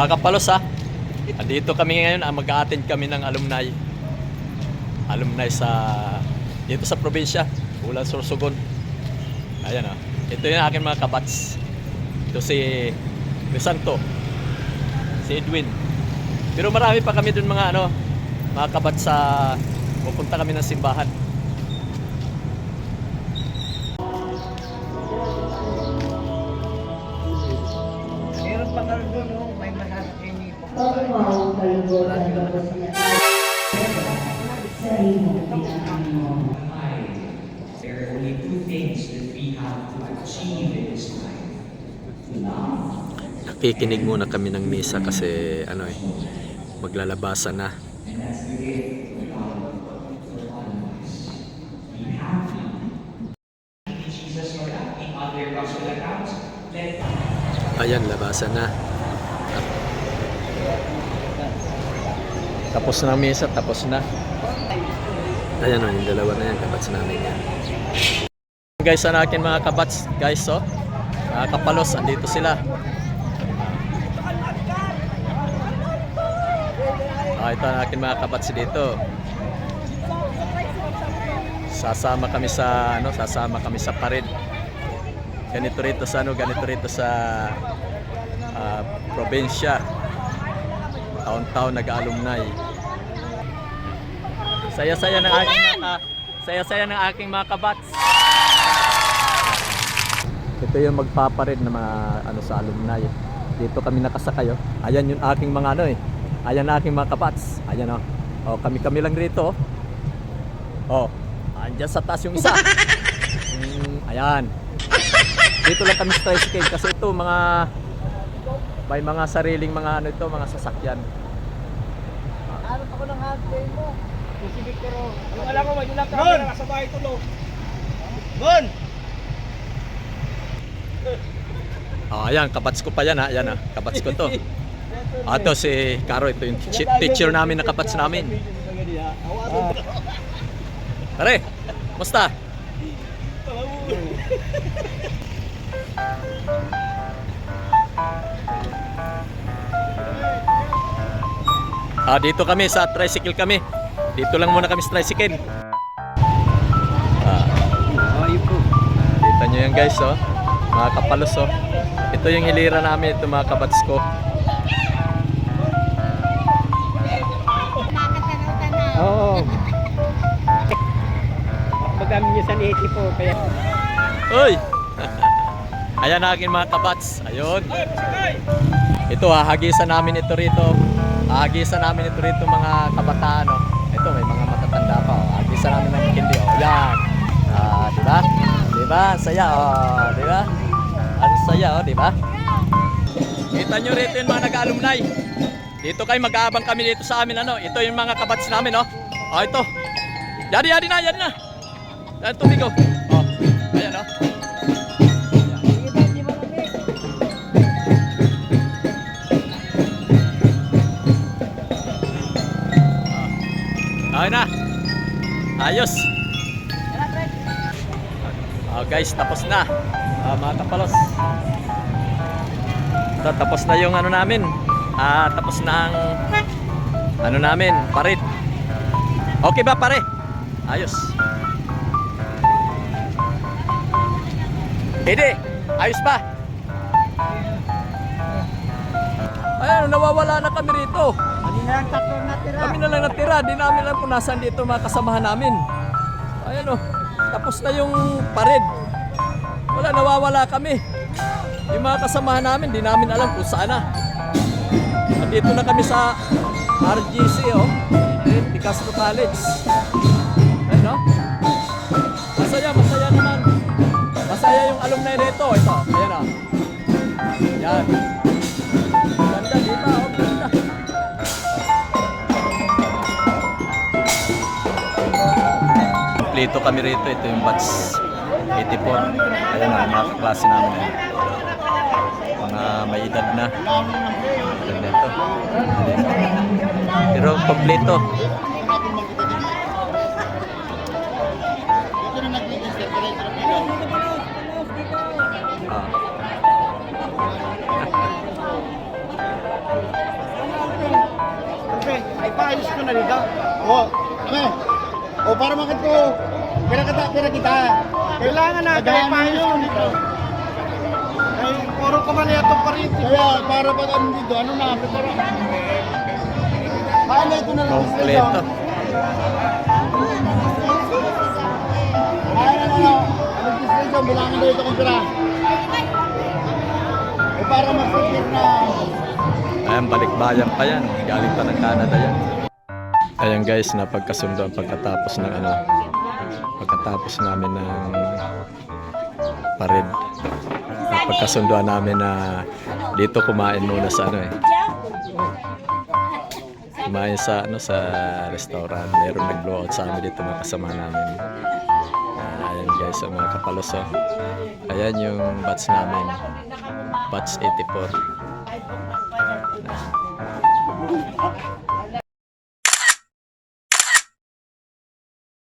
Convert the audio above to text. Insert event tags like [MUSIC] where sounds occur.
Mga kapalos ha. Andito kami ngayon, ah, mag-a-attend kami ng alumni. Alumni sa dito sa probinsya, Ulan Sorsogon. Ayan ah. Ito yung aking mga kabats. Ito si Crisanto. Si Edwin. Pero marami pa kami dun mga ano, mga kabats sa pupunta kami ng simbahan. Nakikinig muna kami ng misa kasi ano eh, maglalabasan na. Ayan, labasan na. Tapos na misa, tapos na. Ayan o, yung dalawa na yan, kabats namin yan. Guys, ang akin mga kabats, guys, oh. Mga kapalos, andito sila. Ito ang akin mga kabats dito. Sasama kami sa, ano, sasama kami sa pared ganito rito sa ano, ganito rito sa ah, probinsya. Taon-taon nag-alumni. Saya-saya ng aking mga saya-saya ng aking mga kabats. Ito yung magpapared na mga ano sa alumni. Dito kami nakasakay oh. Ayan yung aking mga ano eh. Ayan ang aking mga kabats. Ayan oh. Oh, kami-kami lang rito. Oh. Andyan sa taas yung isa. Mm, ayan dito lang kami sa tricycle kasi ito mga may mga sariling mga ano ito, mga sasakyan. Ano pa ko ng handbay mo? Yung si Victor, oh. Yung alam ko, yung lang camera, nasa bahay tulog. Bon! Oh, ayan, kabats ko pa yan ha. Ayan ha, kabats ko to. [LAUGHS] Ito si Caro, ito yung teacher, namin na kabats namin. Pare, musta? Ah, dito kami sa tricycle kami. Dito lang muna kami sa tricycle. Ah. Kita nyo yan guys, oh. Mga kapalos, oh. Ito yung hilira namin, ito mga kabats ko. Sa neti po, kaya... Uy! [LAUGHS] Ayan na mga kabats. Ayun. Ito, hahagisan namin ito rito. Hahagisan namin ito rito mga kabataan, oh. Ito, may mga matatanda pa, oh. Hahagisan namin ng kindi, oh. Yan. Ah, di ba? Di ba? Saya, oh. Di ba? Ang saya, oh. Di ba? Kita nyo rito yung mga nag-alumni. Dito kayo mag-aabang kami dito sa amin ano. Ito yung mga kabats namin oh. Oh ito. Yari yari na, yari na. Yan tubig oh. Oh. Ayan oh. Ah. Okay na. Ayos. Ah, guys, tapos na. Ah, mga kapalos. Ito, tapos na yung ano namin. Ah, tapos na ang ano namin, parit. Okay ba pare? Ayos. Hindi, ayos pa. Ayun, nawawala na kami rito. Kanina lang tatlo natira. Kami na lang natira, di namin lang punasan dito mga kasamahan namin. Ayan o, tapos na yung pared. Wala, nawawala kami. Yung mga kasamahan namin, di namin alam kung saan na. Nandito na kami sa RGC oh, Di Castro College. Ayun o. Masaya, masaya naman. Masaya rito. Ito, ayan o. Yan. Ganda, di ba? Oh, ganda. Kompleto kami rito. Ito yung batch 84. Ayan na, mga kaklase namin. Ayan. Mga may edad na. Ganda ito. Pero kompleto. Ayos ko na dito. Oo. Okay. O para makit ko. Pera kita, pera kita. Kailangan na kaya paayos ko dito. Ay, puro ko man ito pa rin. Kaya para pag ano dito, ano na, para. Kaya ito na lang. Kompleto. Kaya na lang. Ano gusto bilangan na ito kung pera. O para mag-secure na. Ayan, balikbayan pa yan. Galing pa ng Canada yan. Ayan guys, napagkasundo ang pagkatapos ng ano, pagkatapos namin ng pared. Napagkasundoan namin na dito kumain muna sa ano eh. Kumain sa ano sa restaurant. Meron nag-blow out sa amin dito mga kasama namin. Ayan guys, ang mga kapalos oh. Ayan yung batch namin. Batch 84.